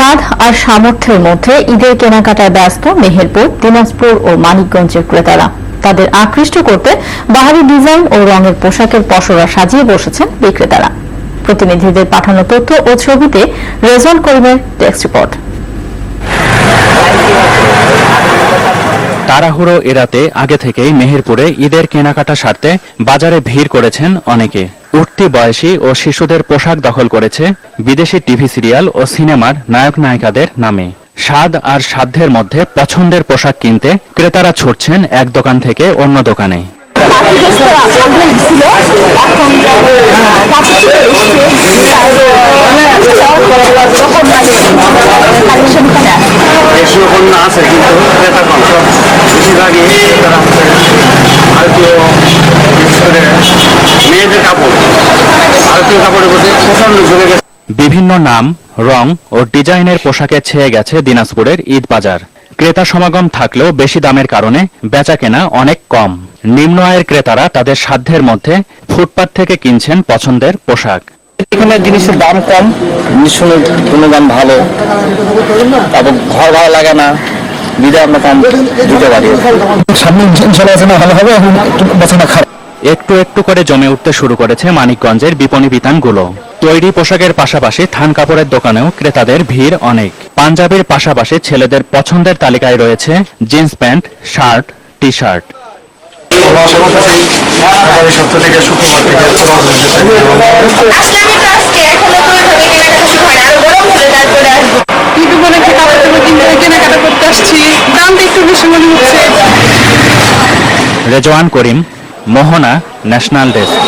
স্বাদ আর সামর্থ্যের মধ্যে ঈদের কেনাকাটায় ব্যস্ত মেহেরপুর, দিনাজপুর ও মানিকগঞ্জের ক্রেতারা। তাদের আকৃষ্ট করতে বাহারি ডিজাইন ও রঙের পোশাকের পসরা সাজিয়ে বসেছেন বিক্রেতারা। প্রতিনিধিদের পাঠানো তথ্য ও ছবিতে রেজাল করিমের টেক্সট রিপোর্ট। তাড়াহুড়ো এড়াতে আগে থেকেই মেহেরপুরে ঈদের কেনাকাটা সারতে বাজারে ভিড় করেছেন অনেকে। উঠতি বয়সী ও শিশুদের পোশাক দখল করেছে বিদেশি টিভি সিরিয়াল ও সিনেমার নায়ক নায়িকাদের নামে। স্বাদ আর সাধ্যের মধ্যে পছন্দের পোশাক কিনতে ক্রেতারা ছুটছেন এক দোকান থেকে অন্য দোকানে। কিন্তু ক্রেতা কম বেশিরভাগই তারা হচ্ছে ভারতীয় বিশেষ করে মেয়েদের কাপড় ভারতীয় কাপড়ের প্রচণ্ড ঝুঁকে গেছে। বিভিন্ন নাম রং ও ডিজাইনের পোশাকে ছেয়ে গেছে দিনাজপুরের ঈদ বাজার। ক্রেতা সমাগম থাকলেও বেশি দামের কারণে বেচা কেনা অনেক কম। নিম্ন আয়ের ক্রেতারা তাদের সাধ্যের মধ্যে ফুটপাত থেকে কিনছেন পছন্দের পোশাক। এখানে জিনিসের দাম কম নিঃসন্দেহে গুণমান ভালো। তারপর ঘর ভালো লাগে না বিদায় আমরা কম দিতে পারি। সামনে ইনশাল্লাহ আছে না ভালো হবে এখন একটু বেচানা খারাপ। একটু একটু করে জমে উঠতে শুরু করেছে মানিকগঞ্জের বিপণী বিতানগুলো। তৈরি পোশাকের পাশাপাশি থান কাপড়ের দোকানেও ক্রেতাদের ভিড় অনেক। পাঞ্জাবির পাশাপাশি ছেলেদের পছন্দের তালিকায় রয়েছে jeans pant, shirt T shirt Rezwan Karim Mohona national desk.